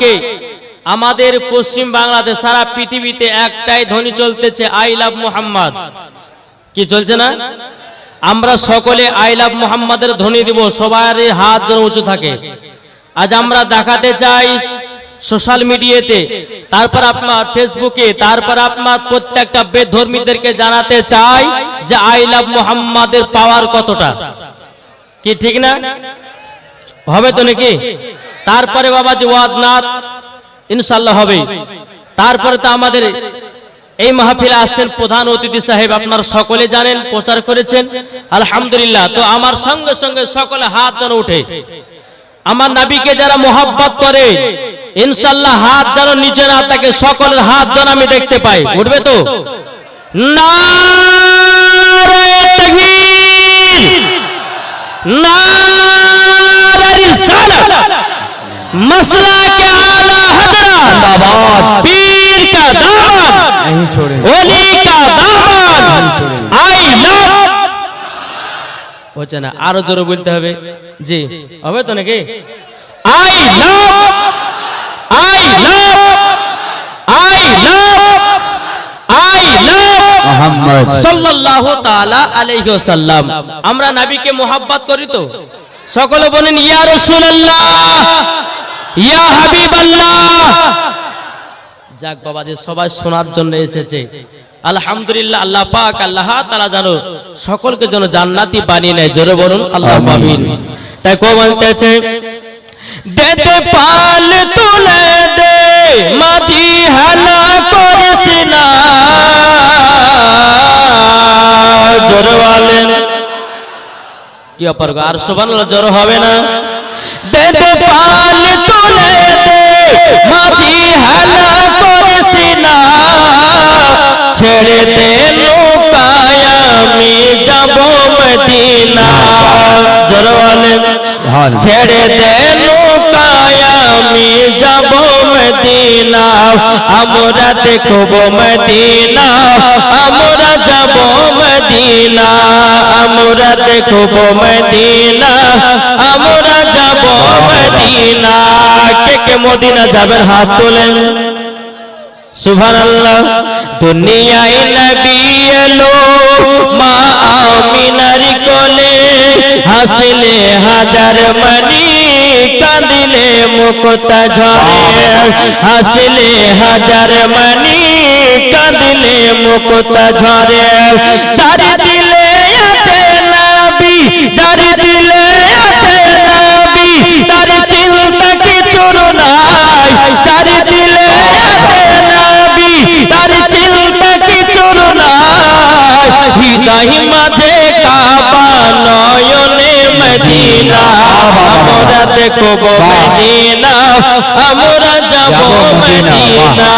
আজকে আমাদের পশ্চিম বাংলাদেশ, সারা পৃথিবীতে একটাই ধ্বনি চলতেছে আই লাভ মোহাম্মদ কি চলছে না? আমরা সকলে আই লাভ মোহাম্মদের ধ্বনি দিব সবার হাত যেন উঁচু থাকে। আজ আমরা দেখাতে চাই সোশ্যাল মিডিয়াতে তারপর আপনার ফেসবুকে তারপর আপনার প্রত্যেকটা বেধর্মীদেরকে জানাতে চাই যে আই লাভ মোহাম্মদের পাওয়ার কতটা? কি ঠিক না? হবে তো নাকি? তারপরে বাবা যে ওয়াজনাথ ইনশাল্লাহ হবে। তারপরে তো আমাদের এই মাহফিলে আসছেন প্রধান অতিথি সাহেব, আপনার সকলে জানেন, প্রচার করেছেন। আলহামদুলিল্লাহ, তো আমার সঙ্গে সঙ্গে সকলে হাত যেন উঠে আমার নাবিকে যারা মোহাব্বত করে ইনশাল্লাহ হাত যেন নিচে না থাকে, সকলের হাত যেন আমি দেখতে পাই। উঠবে তো? তাকবীর নারে রিসালাত मसला के आला हजरत जिंदाबाद। पीर का दामन नहीं छोड़े ওলি का দামন আই লাভ হচ্ছে না আরো জোরে বলতে হবে জি হবে তো নাকি I love I love I love I love Muhammad সাল্লাল্লাহু তাআলা আলাইহি ওয়াসাল্লাম আমরা নবীকে মোহাব্বত করি তো সকলে বলেন, ইয়া রাসূলুল্লাহ, ইয়া হাবিবাল্লাহ। যাক বাবা যে সবাই শোনার জন্য এসেছে। আলহামদুলিল্লাহ, আল্লাহ পাক, আল্লাহ তাআলা জানো সকলকে যেন জান্নাতি বানিয়ে নেয়। জোরে বলুন, আল্লাহ আমিন। তাই কো বলতেছে দেতে পাল তুলে দে মাঝি হালা কি অপারগ? আর সুবহানাল্লাহ জ্বর হবে না। দে দে পাল তুলে দে মাটি হালা করিসি না। ছেড়ে দে নৌকায় আমি যাব মদিনা। জ্বর বলেন ছেড়ে দে নৌকায় আমি যাব মদিনা। আমরা দেখব মদিনা আমরা যাব মদিনা, আমরা দেখব মদিনা, আমরা যাব মদিনা। কে কে মদিনা যাবেন হাত তোলেন? সুবহানাল্লাহ। দুনিয়ায় নবী এলো, মা আমিনার কোলে হাসলে হাজার মনি, কাঁদিলে মুক্তা ঝরে হাসলে হাজার মনি কাঁদিলে মুকুতা ঝরে। চার দিলে আছে নাবি চার দিলে আছে নাবি, তার চিন্তা কিছুর নাই। চার দিলে আছে নাবি, তার চিন্তা কিছুর নাই। হৃদয় নয়নে মদিনা আমরা দেখব মদিনা আমরা যাব মদিনা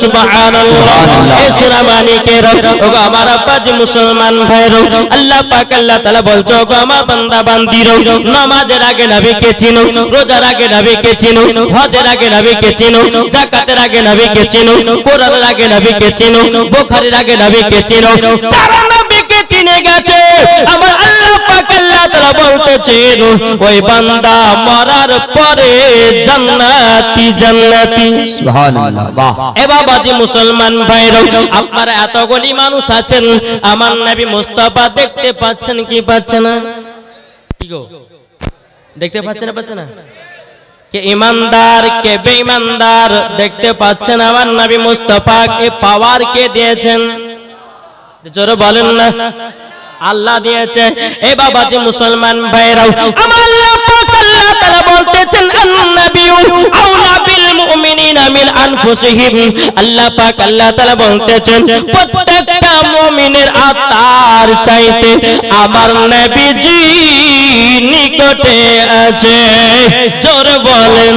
সুবহানাল্লাহ। এ সূরা মানিকের ও আমার আব্বাজ মুসলমান ভাইরো আল্লাহ পাক আল্লাহ তাআলা বলছো গো আমার বান্দা বান্দিরো নামাজের আগে নবীকে চিনো রোজার আগে নবীকে চিনো হজের আগে নবীকে চিনো যাকাতের আগে নবীকে চিনো কোরআনের আগে নবীকে চিনো বুখারীর আগে নবীকে চিনো। যারা নবীকে চিনে গেছে আমার আল্লাহ বলতেছেন ওই বান্দা মরার পরে জন্নতি জন্নতি। সুবহানাল্লাহ বাহ। এ বাবাজি মুসলমান ভাইরা আপনারা এতগুলি মানুষ আছেন আমার নাবি মুস্তফা দেখতে পাচ্ছেন কি পাচ্ছে না? দেখতে পাচ্ছে না পাচ্ছে না? কে ইমানদার কে বেঈমানদার দেখতে পাচ্ছেন আমার নবী মুস্তফা কে পাওয়ার কে দিয়েছেন? জোরে বলেন না। আল্লাহ দিয়েছে, এ বাবা যে মুসলমান ভাইরাও, আমার আল্লাহ পাক আল্লাহ তাআলা বলতেছেন আন-নাবিয়্যু আউলা বিল মুমিনিনা মিন আনফুসিহিম। আল্লাহ পাক আল্লাহ তাআলা বলতেছেন, প্রত্যেকটা মুমিনের আত্মার চাইতে আমার নবীজি নিকটে আছে। জোর বলেন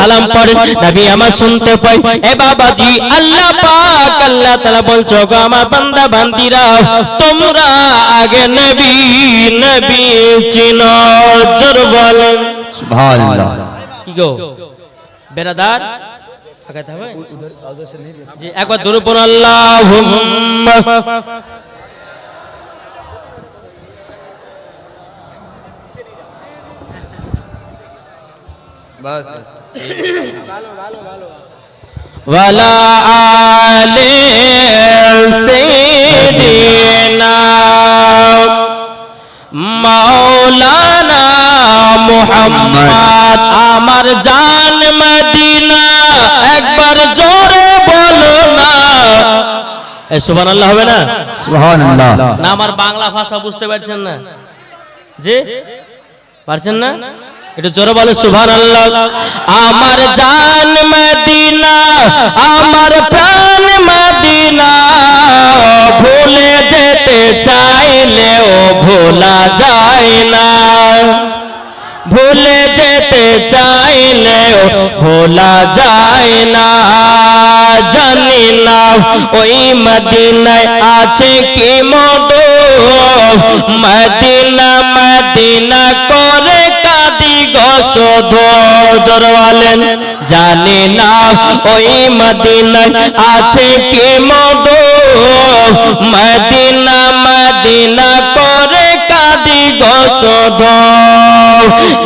সালাম পড়েন নবী আমার শুনতে পাই এ বাবাজি আল্লাহ পাক আল্লাহ তাআলা বলছো গো আমার বান্দা বান্দিরা তোমরা আগে নবী নবী চিনো জোর বলেন সুবহানাল্লাহ। কি গো? বেরাদার? আগাতে হবে? জি একবার দরুদ পড়ুন আল্লাহুম্মা। বাস বাস ওয়ালা আলে সাইয়্যিদিনা মাওলানা মুহাম্মদ আমার জান মদিনা একবার জোরে বলো না এ সুবহানাল্লাহ হবে না সুবহানাল্লাহ না আমার বাংলা ভাষা বুঝতে পারছেন না জি পারছেন না একটু জোরে বলে সুভান আল্লাহ আমার জান মদিনা, আমার প্রাণ মদিনা ভুলে যেতে চাইলেও ভোলা যায় না। ভুলে যেতে চাইলেও ভোলা যায় না। জানি না ওই মদিনায় আছে কি মধু। মদিনা মদিনা কাদি গসধ জোরওয়ালেন জানি না ওই মদিনায় আছে কি মধু মদিনা মদিনা করে কাদি গসধ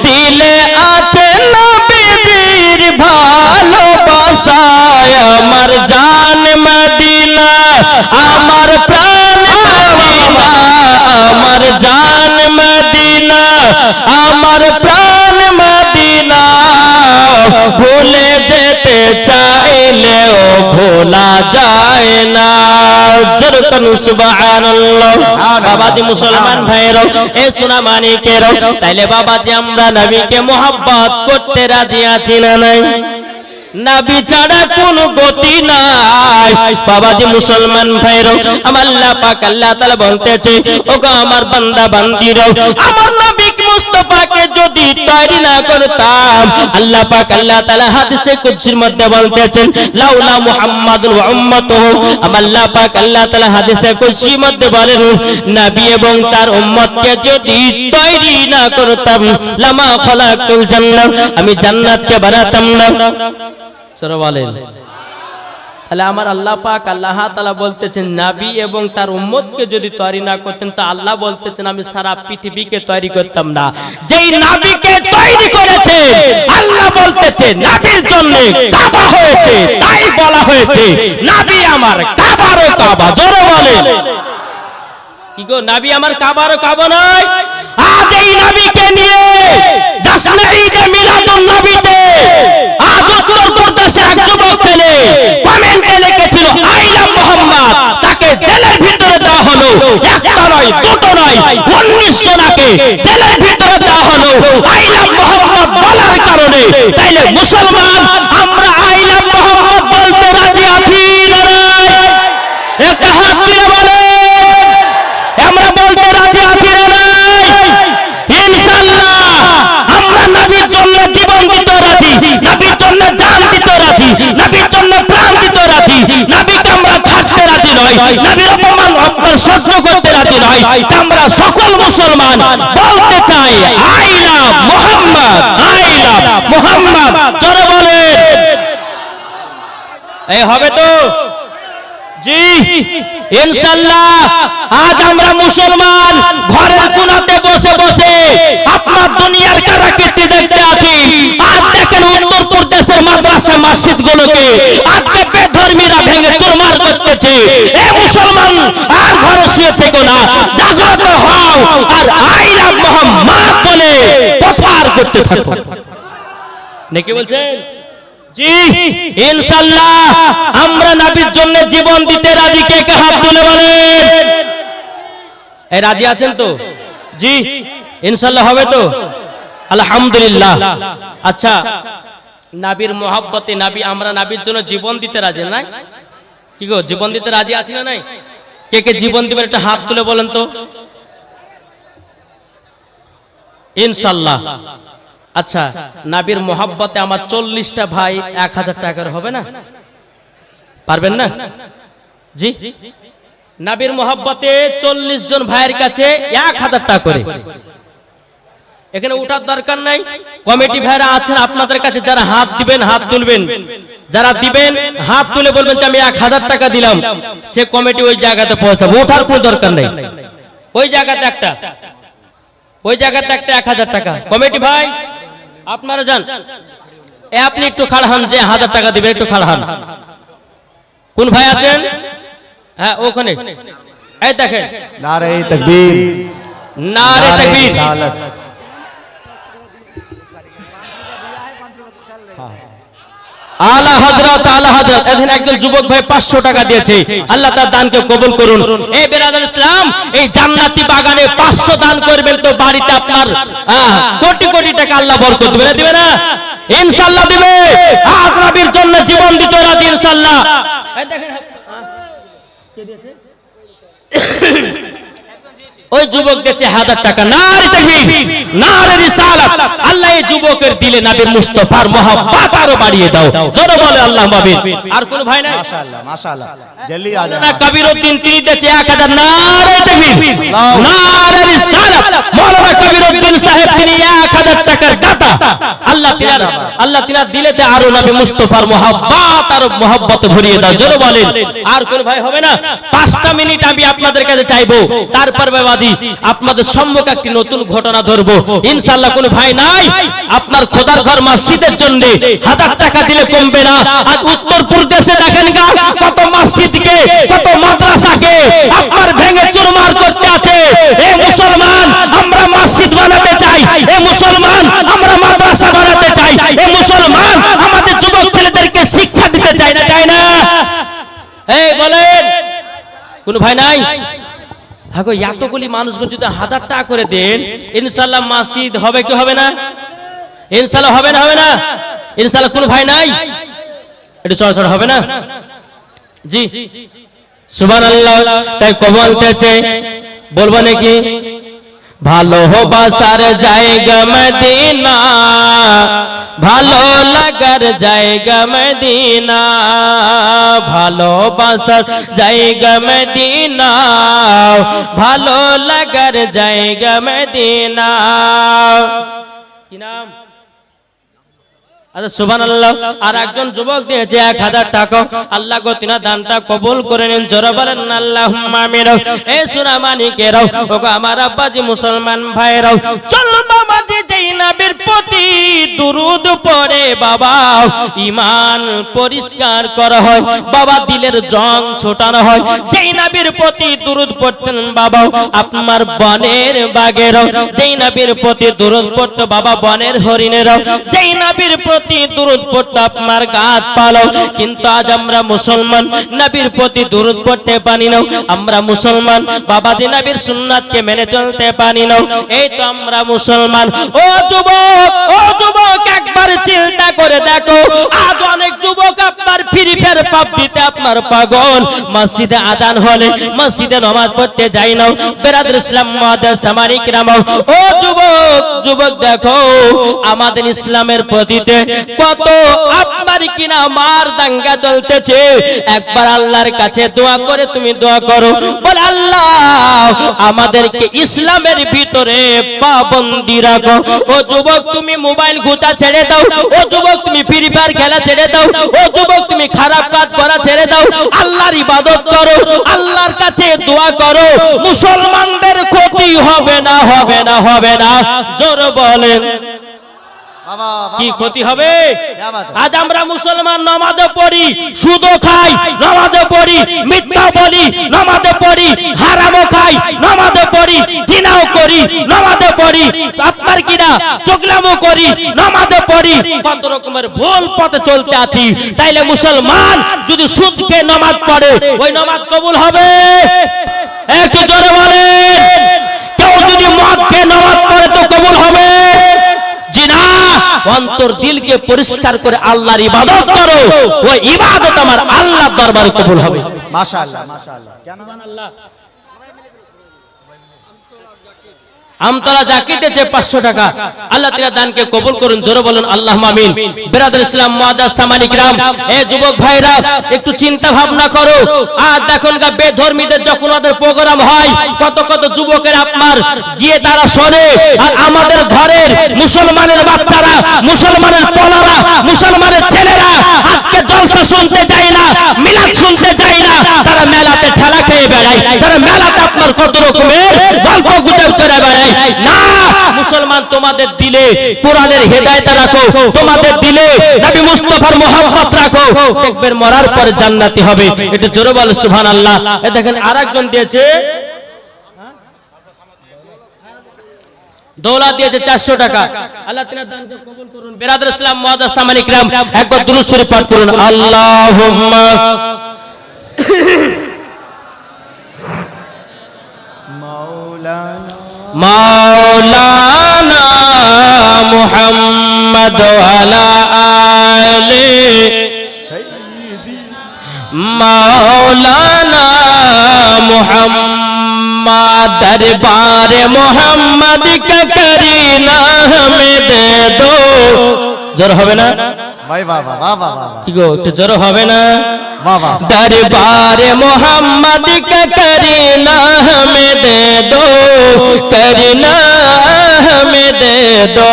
দিলে আছে নবীর ভালোবাসায় আমার জান মদিনা, আমার প্রাণ মদিনা, আমার জান মদিনা, আমার প্রাণ ভুলে যেতে চাইলেও ভোলা যায় না। বাবাজি মুসলমান ভাইরাও এ সোনা মানিকের তাইলে বাবাজি আমরা নবীকে মোহাব্বত করতে রাজি আছি না নাই? নাবি ছাড়া কোন গতি নাই। মুসলমান ভাইরাও আমার পাক আল্লাহ বলতেছে, ওগো আমার বান্দা বান্দিরাও আমার যদি তৈরি না করতাম, আল্লাহ পাক আল্লাহ তাআলা হাদিসে কুদসির মধ্যে বলতেছেন, লাউলা আমার পাক আল্লাহ হাদিসে মধ্যে বলেন এবং তার উম্মতকে যদি তৈরি না করতাম, লামা আমি জান্নাতকে বানাতাম না। বলেন। তাহলে আমার আল্লাহ পাক আল্লাহ তাআলা বলতেছেন, নাবি এবং তার উম্মতকে যদি তৈরি না করতেন, তো আল্লাহ বলতেছেন, আমি সারা পৃথিবীকে তৈরি করতাম না। যেই নাবিকে তৈরি করেছে, আল্লাহ বলতেছে, নাবির জন্য কাবা হয়েছে। তাই বলা হয়েছে, নাবি আমার কাবারও কাবা। জোরে বলেন। কি গো, নাবি আমার কাবারও কাবা নয়? আজ এই নাবিকে নিয়ে জাসনে ঈদে মিলাদুন নবীতে আজ উত্তর প্রদেশে এক যুবক ছেলে কমেন্টে লিখেছিল আই লাভ মোহাম্মদ তাকে জেলের ভিতরে দেওয়া হলো একটা নয় দুটো নয় উনিশশো নাকে জেলের ভিতরে দেওয়া হলো। আই লাভ মোহাম্মদ বলার কারণে। তাইলে মুসলমান আমরা আই লাভ মোহাম্মদ বলতে রাজি আছি একটা হাত তুলে বলেন আমরা বলতে রাজি আছি আমরা নবীর জন্য জীবন দিতে রাজি নবীর জন্য জান দিতে রাজি নবীর জন্য প্রাণ দিতে রাজি নবীকে আমরা ছাড়তে রাজি নয় নবীর অপমান সহ্য করতে রাজি নয়। আমরা সকল মুসলমান বলতে চাই মোহাম্মদ মোহাম্মদ। জোরে বলেন। এই হবে তো? জি, ইনশাল্লাহ। আজ আমরা মুসলমান ঘরের কোনাতে বসে বসে আপনার দুনিয়ার কারাকীর্তি দেখতে আছি। আজ দেখেন প্রদেশের মাদ্রাসা মসজিদ গুলোকে আজকে বেধর্মীরা ভেঙে চুরমার করতেছে। এ মুসলমান আর ঘরে শুয়ে থেকো না জাগ্রত হও আর আই লাভ মোহাম্মদ বলে প্রচার করতে থাকো। নাকি বলছেন? জি ইনশাল্লাহ আমরা নবীর জন্য জীবন দিতে রাজি কে কে হাত তুলে বলেন? এই রাজি আছেন তো? জি ইনশাল্লাহ হবে তো? আলহামদুলিল্লাহ। আচ্ছা নাবির মহাব্বতে নাবি, আমরা নাবির জন্য জীবন দিতে রাজি, নাই? কি গো, জীবন দিতে রাজি আছি না নাই? কে কে জীবন দিবেন একটা হাত তুলে বলেন তো। ইনশাল্লাহ। আচ্ছা নাবির মহাব্বতে আমার চল্লিশটা ভাই এক হাজার টাকার হবে না? পারবেন না? জি? নাবির মহাব্বতে চল্লিশ জন ভাইয়ের কাছে এক হাজার টাকা করে। এখানে উঠার দরকার নাই। কমিটি ভাইরা আছেন আপনাদের কাছে যারা হাত দিবেন হাত তুলবেন। যারা দিবেন হাত তুলে বলবেন যে আমি এক হাজার টাকা দিলাম। সে কমিটি ওই জায়গাতে পৌঁছাবো। ওঠার কোনো দরকার নেই। ওই জায়গাতে একটা। ওই জায়গাতে একটা এক হাজার টাকা। কমিটি ভাই আপনারা যান। এ আপনি একটু খাড় হান যে হাজার টাকা দিবেন একটু খাড় হান। কোন ভাই আছেন? হ্যাঁ ওখানে। এই দেখেন। নারে তাকবীর নারে তাকবীর আলা হযরত আলা হযরত। এখানে একজন যুবক ভাই 500 টাকা দিয়েছে। আল্লাহ তার দানকে কবুল করুন। এই বেরাদার ইসলাম, এই জান্নাতি বাগানে 500 দান করবেন তো বাড়িতে আপনার কোটি কোটি টাকা আল্লাহ বরকত দিবে দিবে না? ইনশাআল্লাহ দিবে। আজ জন্য জীবন দিতে রাজি, ইনশাআল্লাহ। দেখেন কে দিয়েছে? ওই যুবক গেছে হাজার টাকা। নারে তাকবীর নারে রিসালাত। আল্লাহ এই যুবকের দিলে নবী মুস্তাফার mohabbat আরও বাড়িয়ে দাও। জোরে বলে আল্লাহ মাবিন আর কোন ভাই নাই? মাশাআল্লাহ মাশাআল্লাহ। জলদি আজা না কবিরউদ্দিন তিনি দেছে 1000 নারে তাকবীর নারে রিসালাত। মাওলানা কবিরউদ্দিন সাহেব তিনি 1000 টাকার দাতা আল্লাহ তিনার আল্লাহ তিনার দিলেতে আরও নবী মুস্তাফার mohabbat আরও mohabbat ভরিয়ে দাও। জোরে বলেন। আর কোন ভাই হবে না? 5টা মিনিট আমি আপনাদের কাছে চাইব। তারপর বাবাজি আপনাদের সম্মুখে একটি নতুন ঘটনা ধরবো। ইনশাআল্লাহ কোন ভাই নাই, আপনার খোদার ঘর মসজিদের জন্য হাজার টাকা দিলে কমবে না। আর উত্তর প্রদেশে দেখেন গা, কত মসজিদকে, কত মাদ্রাসাকে আপনার ভেঙে চুরমার করতে আছে। এ মুসলমান, আমরা মসজিদ বানাতে চাই। এ মুসলমান, আমরা মাদ্রাসা বানাতে চাই। এ মুসলমান, আমাদের যুবক ছেলেদেরকে শিক্ষা দিতে চাই না চাই না। এই বলেন, কোন ভাই নাই? হ্যাঁ গো, এতগুলি মানুষগুলো যদি হাজার টাকা করে দেন ইনশাল্লাহ মাসিদ হবে কি হবে না? ইনশাল্লাহ হবে না হবে না? ইনশাল্লাহ কোন ভাই নাই? এটা চড়চড় হবে না? জি। সুবান আল্লাহ তাই কবলতেছে বলব নাকি? ভালোবাসার জায়গা মদিনা ভালো লাগার জায়গা মদিনা ভালোবাসার জায়গা মদিনা ভালো লাগার জায়গা মদিনা কি নাম আচ্ছা ইমান পরিষ্কার করা হয়। বাবা, দিলের জং ছোটানো হয়। যেই নবীর প্রতি দুরুদ পড়তেন, বাবা, আপনার বনের বাগেরাও যেই নবীর প্রতি দুরুদ পড়তো, বাবা, বনের হরিণেরাও যেই নবীর প্রতি দুরুদ পড়তো আপনার গাত পালো কিন্তু আজ আমরা মুসলমান, নবীর প্রতি দূরত পড়তে পারি না আমরা মুসলমান, বাবাজি নবীর সুন্নাতকে মেনে চলতে পারি না এই তো আমরা মুসলমান। ও যুবক ও যুবক, একবার চিন্তা করে দেখো। আজ অনেক যুবক আপনার পাপ দিতে আপনার পাগল। মসজিদে আদান হলে মসজিদে নামাজ পড়তে যাই না বেরাদুল ইসলাম মাদার সামারিক রামাও। ও যুবক যুবক দেখো, আমাদের ইসলামের প্রতিতে কত আপনার কিনা মার দাঙ্গা চলতেছে। একবার আল্লাহর কাছে দোয়া করে তুমি দোয়া করো। বলে, আল্লাহ, আমাদেরকে ইসলামের ভিতরে পাবন্দি রাখো। ও যুবক, তুমি মোবাইল ঘুচা ছেড়ে দাও। ও যুবক, তুমি ফ্রি ফায়ার খেলা ছেড়ে দাও। ও যুবক, তুমি খারাপ কাজ করা ছেড়ে দাও। আল্লাহর ইবাদত করো, আল্লাহর কাছে দোয়া করো। মুসলমানদের ক্ষতি হবে না হবে না হবে না। জোর বলেন। কি ক্ষতি হবে? আজ আমরা মুসলমান নমাজে পড়ি সুদও খাই নমাজে পড়ি মিথ্যা বলি নমাজে পড়ি হারামও খাই নমাজে পড়ি জিনাও করি নমাজে পড়ি আপনার কিনা চোখলামও করি নমাজে পড়ি। কত রকমের ভুল পথে চলতে আছি তাইলে মুসলমান যদি সুদ খেয়ে নমাজ পড়ে ওই নমাজ কবুল হবে? একটু জোরে বলেন। কেউ যদি মদ খেয়ে নমাজ পড়ে তো কবুল হবে? অন্তর দিলকে পরিষ্কার করে আল্লাহর ইবাদত করো। ওই ইবাদত আমার আল্লাহর দরবারে কবুল হবে। মাশাআল্লাহ মাশাআল্লাহ। আমতলা যা কেটেছে পাঁচশো টাকা। আল্লাহ তালা দানকে কবুল করুন, জোরে বলুন আল্লাহ মামিন বেরাদুল ইসলাম মহাদাস সামানিক রাম। এ যুবক ভাইরা, একটু চিন্তা ভাবনা করো। আর দেখুন গা, বেধর্মীদের যখন ওদের প্রোগ্রাম হয়, কত কত যুবকের আপনার গিয়ে তারা শোনে, আর আমাদের ঘরের মুসলমানের বাচ্চারা, মুসলমানের পোলারা, মুসলমানের ছেলেরা, আজকে জলসা শুনতে যায় না, মিলাদ শুনতে যায় না, তারা মেলাতে ঠেলা খেয়ে বেড়ায়, তারা মেলাতে আপনার কত রকমের গল্প করে বেড়ায় না, মুসলমান তোমাদের দিলে, কোরআনের হেদায়েত রাখো। তোমাদের দিলে নবী মুস্তাফার মোহাম্মত রাখো। দেখবেন মরার পর জান্নাতি হবে। এটা জোরে বল, সুবহানাল্লাহ। এ দেখেন, আরেকজন দিয়েছে, দৌলা দিয়েছে চারশো টাকা। আল্লাহ কবুল করুন। বেরাদুল ইসলাম মুআদ্দাস সামানিক রাম একবার দুরূদ শরীফ পাঠ করুন। আল্লাহুম্মা মাওলানা মাওলানা মুহাম্মদ আলি সাইয়্যিদি মাওলানা মুহাম্মদ দরবার মুহাম্মদ কা করিনা দে দো জ্বর হবে না কি গো একটু জ্বর হবে না দরবারে মোহাম্মদ করিনা হমে দে দো করিনা হমে দে দো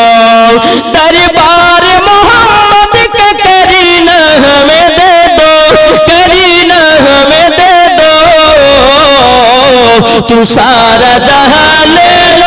দরবার মোহাম্মদ করিনা হমে দে দো করিনা হমে দে দো তু সারা জাহালে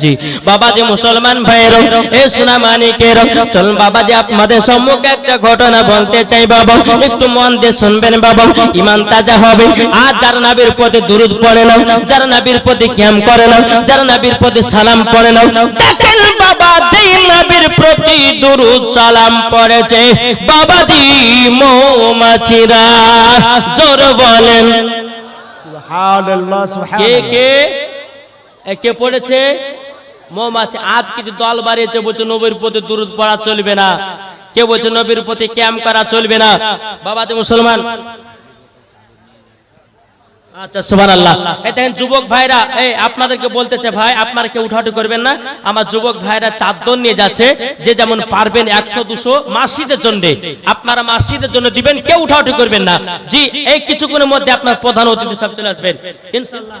জি বাবা যে মুসলমান ভাইয়ের এ সোনা মানিকের চল বাবা যে আপনাদের সম্মুখে একটা ঘটনা বলতে চাই বাবা। একটু মন দিয়ে শুনবেন বাবা। ইমান তাজা হবে। আর যার নাবির প্রতি দুরুদ পড়ে না যার নাবির প্রতি ক্যাম করে না যার নাবির প্রতি সালাম পড়ে না দেখেন বাবা যেই নবীর প্রতি দুরুদ সালাম পড়েছে বাবাজি মৌমাছিরা জোর বলেন। সুবহানাল্লাহ কে সুবহানাল্লাহ। কে এ, কে পড়েছে? মৌমাছি, আজ কিছু দল বাড়িয়েছে, বলছে, নবীর প্রতি দুরুদ পড়া চলবে না। কে বলছে, নবীর প্রতি ক্যাম্প করা চলবে না। বাবা যে মুসলমান। আচ্ছা যুবক ভাইরা, এই আপনাদেরকে বলতেছে, ভাই, আপনারা কেউ করবেন না। আমার যুবক নিয়ে যাচ্ছে, যে যেমন পারবেন একশো, দুশো মাসিদের জন্য। আপনারা মাসিদের জন্য দিবেন, কেউ উঠাউঠি করবেন না। জি, এই কিছুক্ষণের মধ্যে আপনার প্রধান অতিথি সব চলে আসবেন। ইনশাল্লাহ।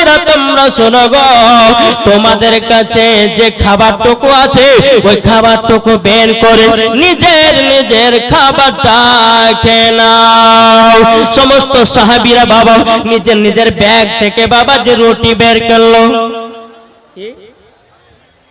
সাহাবীরা তোমরা শোনো তোমাদের কাছে যে খাবারটুকু আছে, ওই খাবারটুকু বের করে নিজের নিজের খাবারটা খেয়ে নাও। সমস্ত সাহাবিরা বাবা নিজের নিজের ব্যাগ থেকে বাবা যে রুটি বের করল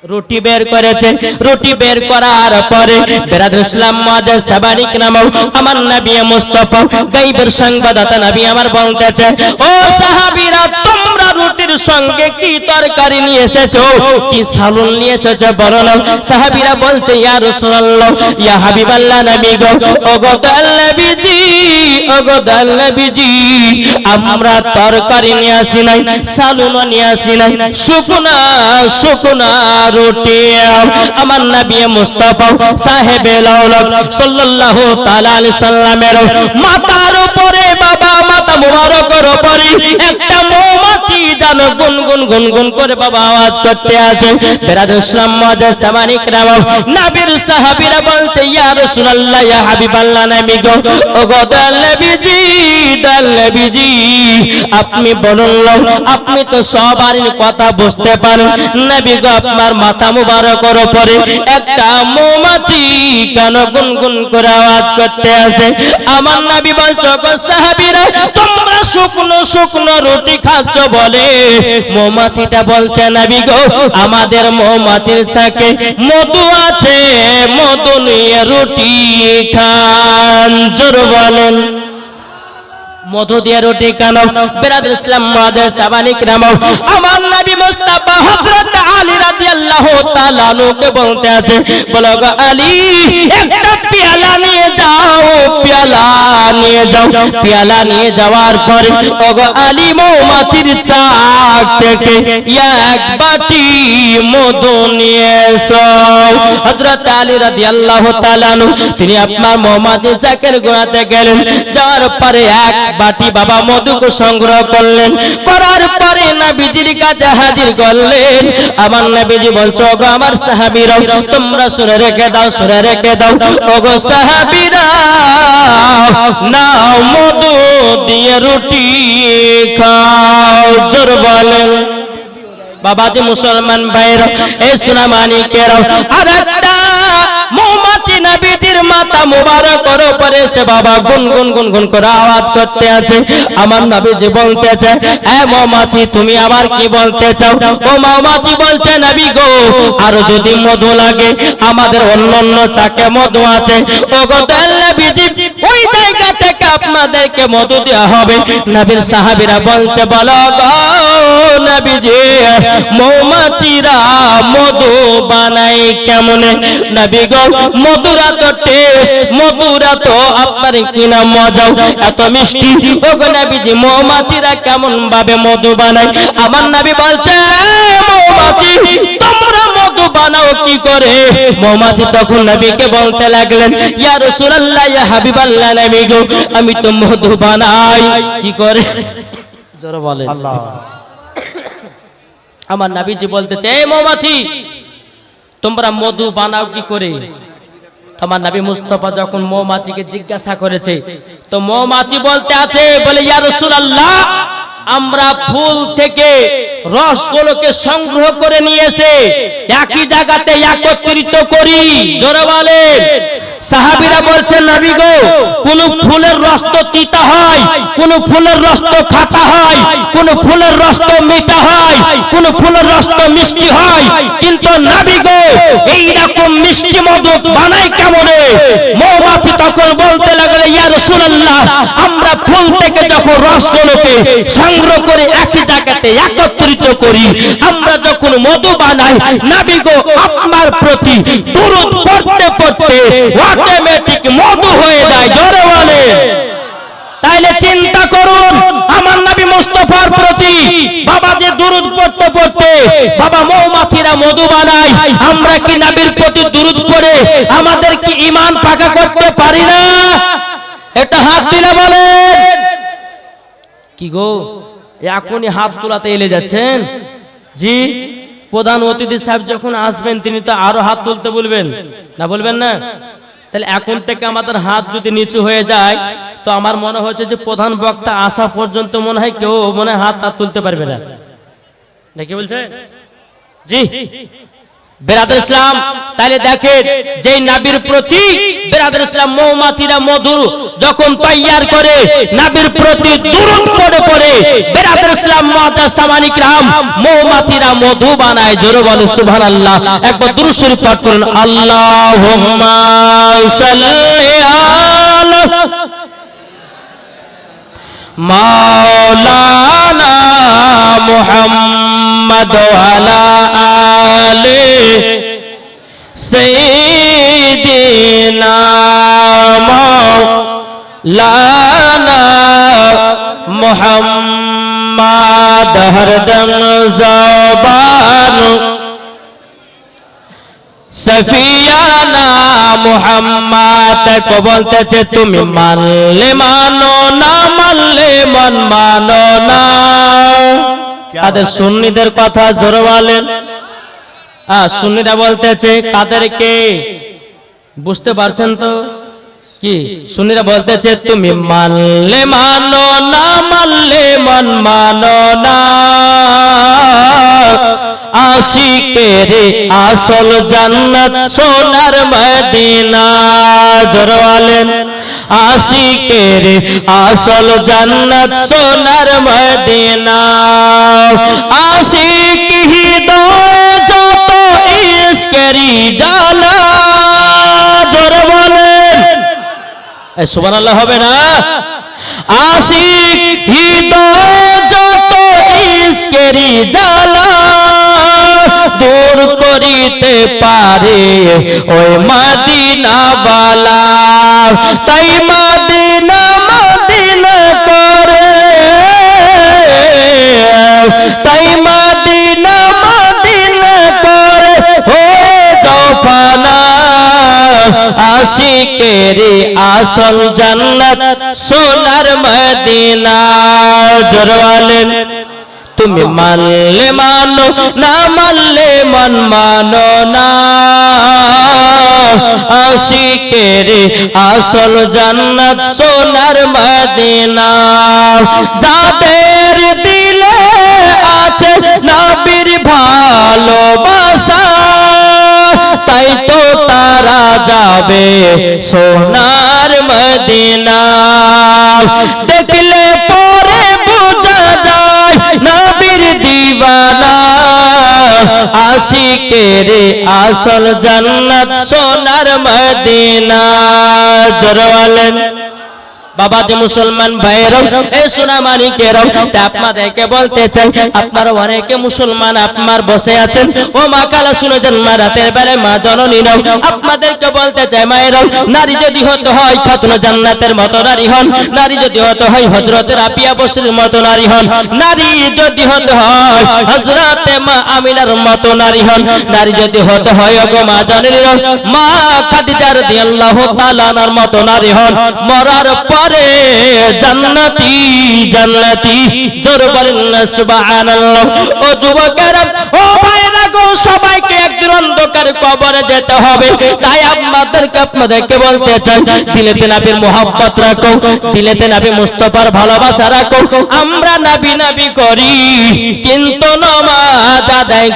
রুটি বের করেছে। রুটি বের করার পরে বেরাদুল ইসলাম মুআদ্দাস সাবানিক নামও আমার নবী মুস্তাফা গায়বের সংবাদদাতা নবী আমার বলতেছে, ও সাহাবীরা, তোমরা রুটির সঙ্গে কি তরকারি নিয়ে এসেছ? কি সালুন নিয়ে এসেছ? বলো না। সাহাবীরা বলছে, ইয়া রাসূলুল্লাহ, ইয়া হাবিবাল্লাহ নবী গো, ওগো নবীজি ওগো নবীজি, আমরা তরকারি নিয়ে আসি নাই, সালুনও নিয়ে আসি নাই। শুকনা শুকনা রুটি আমার নবী মুস্তাফা সাল্লাল্লাহু তাআলা আলাইহি সাল্লামের উপরে বাবা মুবারকের উপরে একটা মৌমাছি গুনগুন গুনগুন করে বাবা আওয়াজ করতে আছে মাদার সামানিক রাম নবীর সাহাবীরা বলছে, ইয়া রাসূলুল্লাহ, ইয়া হাবিবাল্লাহ নবী গো আপনি বলুন আপনি তো সবারই কথা বুঝতে পারেন। নবী গো, আপনার মাথা মুবারকের উপরে একটা মৌমাছি কেন গুনগুন করে আওয়াজ করতে আছে আমার নবী বলছো সাহাবীরা, তোমরা শুকনো শুকনো রুটি খাচ্ছ বলে? মৌমাছিটা বলছে, নবী গো, আমাদের মৌমাছির ছাকে মধু আছে, মধু নিয়ে রুটি খান। জোর বলেন। মধু দিয়ে রুটি কেন? বেরাদুল ইসলাম মাদের সাবানিক নাম আমার নবী মুস্তাফা হযরত আলী রাদিয়াল্লাহু তাআলা নুকে বলতে আছে, বলো গো আলী, একটা পেয়ালা নিয়ে যাও, পেয়ালা নিয়ে যাও। পেয়ালা নিয়ে যাওয়ার পরে ওগো আলী, মৌমাছির চাক থেকে এক বাটি মধু নিয়ে এসো। হযরত আলী রাদিয়াল্লাহু তাআলা তিনি আপনার মৌমাছির চাকের গোড়াতে গেলেন। যাওয়ার পরে এক বাটি বাবা মধুকে সংগ্রহ করলেন। করার পরে নবীজির কাছে হাজির করলেন। আমার নবীজি বলছো গো আমার সাহাবীরা, তোমরা শুনে রেখে দাও শুনে রেখে দাও। ওগো সাহাবীরা, নাও মধু দিয়ে রুটি খাও, জোর বলেন। বাবাজি মুসলমান ভাইরা এই সোনামানিকেরাও আর একটা মৌমাছি নাবিজির মাথা মুবারক করো উপরে সে বাবা গুন গুন গুন গুন করে আওয়াজ করতে আছে। আমার নাবিজি বলতে আছে এ মৌমাছি, তুমি আবার কি বলতে চাও? ও মৌমাছি বলছে, নাবি গো, আর যদি মধু লাগে, আমাদের অন্য অন্য চাকে মধু আছে। ও গো বিজি আপনাদেরকে মধু দেওয়া হবে। নবীর সাহাবীরা বলছে, বলো নবীজি, মৌমাছিরা মধু বানাই কেমন? নবী গো, মধুরা তো টেস্ট, মধুরা তো আপনার কিনা মজা এত মিষ্টি। ও গো নবীজি, মৌমাছিরা কেমন ভাবে মধু বানায়? আমার নবী বলছে, মৌমাছি, তোমরা মধু বানাও কি করে? মৌমাছি তখন নবীকে বলতে লাগলেন ইয়া রাসূলুল্লাহ ইয়া হাবিবাল্লাহ নবী গো আমি তো মধু বানাই। কি করে? জোরে বলে আল্লাহ। আমার নাবিজি বলতেছে এই মৌমাছি তোমরা মধু বানাও কি করে? আমার নাবি মুস্তফা যখন মৌমাছিকে জিজ্ঞাসা করেছে তো মৌমাছি বলতে আছে বলে ইয়া রাসূলুল্লাহ আমরা ফুল থেকে রসগুলোকে সংগ্রহ করে নিয়ে এসে একই জায়গাতে একত্রিত করি। জোরে বলেন। সাহাবীরা বলছেন নবী গো কোন ফুলের রস তো তিতা হয় কোন ফুলের রস তো খাটা হয় কোন ফুলের রস তো মিঠা হয় কোন ফুলের রস তো মিষ্টি হয় কিন্তু নবী গো এই রকম মিষ্টি মধু বানাই কেমনে মৌমাছি তখন বলতে লাগল ইয়া রাসূলুল্লাহ আমরা ফুল থেকে যখন রসগুলোকে সংগ্রহ করে একই জায়গাতে একত্রিত করি আমরা যখন মধু বানাই নবী গো আপনার প্রতি দুরূদ পড়তে পড়তে অটোমেটিক মধু হয়ে যায় জোরে বলে তাইলে চিন্তা করুন, আমার নবী মুস্তফার প্রতি বাবা যে দুরুদ পড়তে পড়তে বাবা মৌমাছিরা মধু বানায়, আমরা কি নবীর প্রতি দুরুদ পড়ে আমাদের কি ঈমান পাকা করতে পারি না? এটা হাত দিলে বলেন। কি গো, এখনই হাত তোলাতে এলে যাচ্ছেন? জি, প্রধান অতিথি সাহেব যখন আসবেন, তিনি তো আরও হাত তুলতে বলবেন। না বলবেন না? তাহলে এখন থেকে আমাদের হাত যদি নিচু হয়ে যায়, তো আমার মনে হচ্ছে যে প্রধান বক্তা আসা পর্যন্ত মনে হয় কেউ মনে হাত হাত তুলতে পারবে না। নাকি বলছে? জি। বেরাদুল ইসলাম তাহলে দেখেন যে নাবির প্রতি বেরাদুল ইসলাম মৌমাছিরা মধু যখন তৈয়ার করে, নাবির প্রতি মধু বানায়, জোরে বলে সুবহানাল্লাহ। একবার দুরূদ পাঠ করুন, আল্লাহুম্মা সাল্লি আলা মাওলানা আলা আলি سيدنا مولانا محمد هردم زبان সফিয়ানা মুহাম্মদ কো বলতেছে তুমি মানলে মানো না মানলে মন মানো না তাদের সুন্নিদের কথা জোরে বলেন হ্যাঁ সুন্নিরা বলতেছে, কাদেরকে? বুঝতে পারছেন তো? কি? সুন্নিরা বলতেছে, তুমি মানলে মানো না, মানলে মন মানো না। আশিকের আসল জান্নাত সোনার মদিনা জোরওয়ালেন আশিকের আসল জান্নাত সোনার মদিনা। আশিক হৃদয় জানা জোরে বলেন। সুবান আল্লাহ হবে না? আশিক যত ইস্কেরি জ্বালা, দূর করিতে পারে ওই মাদিনা বালা তাই মাদিনা মাদিনা করে, তাই আশিকের আসল জান্নাত সোনার মদিনা। জোরওয়ালেন তুমি মানলে মানো, না মানলে মন মানো না। আশিকের আসল জান্নাত সোনার মদিনা। যাদের যাবে সোনার মদিনা। দেখলে পরে বোঝা যায় নাবির দিবানা আশিকের আসল জান্নাত সোনার মদিনা। জরওয়ালেন বাবা যে মুসলমান ভাইয়েরও এই সোনা মানিকেরও, তা আপনাদেরকে বলতে চাই আপনারা অনেকে মুসলমান আপনার বসে আছেন। ও মা কালা শুনেছেন মা রাতের বেলায়, মা জননী নাও। আপনাদেরকে বলতে চাই, মায়েরাও, নারী যদি হতে হয়, খাতুন জান্নাতের মতো নারী হন। নারী যদি হতে হয় হজরতের আপিয়া বসরির মতো নারী হন। নারী যদি হতে হয় হজরতে মা আমিনার মতো নারী হন। নারী যদি হতে হয় ওগো মা জননী মা খাদিজা রাদিয়াল্লাহু তাআলার মতো নারী হন। মরার পরে জান্নাতি জান্নাতি জোর বলেন সুবহানাল্লাহ। ও যুবকেরা ও ভাইরা গো সবাইকে একদিন অন্ধকার কবরে যেতে হবে। তাই আপনাদেরকে আপনাদেরকে বলতে চাই, দিলেতে মোহাব্বত রাখো, দিলেতে নাবি মুস্তফার ভালোবাসা রাখো। আমরা নাবি নাবি করি, কিন্তু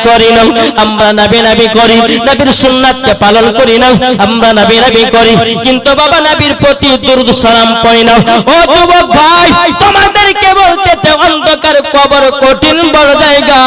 করি না। আমরা নাবি নাবি করি, নবীর সুন্নাতকে পালন করি না। আমরা নাবি নাবি করি, কিন্তু বাবা নবীর প্রতি দুরুদ সালাম না। ও যুবক ভাই, তোমাদেরকে বলতে চাই, অন্ধকার কবর কঠিন বড় জায়গা।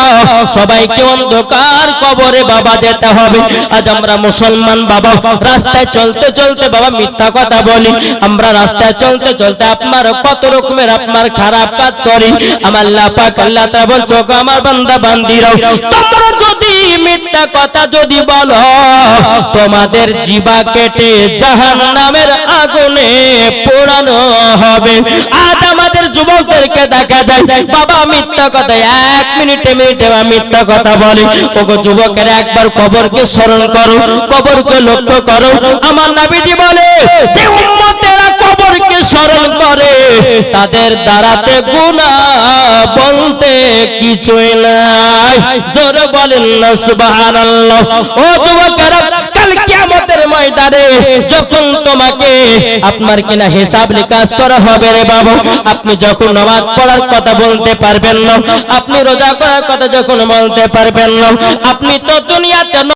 সবাইকে অন্ধকার কবরে বাবা যেতে হবে। আজ আমরা মুসলমান বাবা, রাস্তায় চলতে চলতে বাবা মিথ্যা কথা বলি। আমরা রাস্তায় চলতে চলতে আপনার কত রকমের আপনার খারাপ কাজ করি। আমার আল্লাহ পাক আল্লাহ তাআলা বলছো আমার বান্দা, বান্দিরাও, তোমরা যদি মিথ্যা কথা যদি বলো, তোমাদের কেটে জাহান্নামের আগুনে পোড়ানো হবে। আজ আমাদের যুবকদেরকে দেখা যায়, বাবা মিথ্যা কথা, এক মিনিটে মিনিটে মিথ্যা কথা বলে। ওগো যুবকের একবার কবরকে স্মরণ করো, কবরকে লক্ষ্য করো। আমার নাবিজি বলে, যে উম্মতেরা কবরকে স্মরণ করে, তাদের দ্বারাতে গুণা বলতে কিছুই নাই। জোরে বলেন সুবহানাল্লাহ। ও যুবকেরা কিয়ামতের ময়দানে যখন তোমাকে আপনার কিনা হিসাব নিকাশ করা হবে রে বাবু, আপনি যখন নামাজ পড়ার কথা বলতে পারবেন না, আপনি রোজা করার কথা যখন বলতে পারবেন না, আপনি তো দুনিয়াতে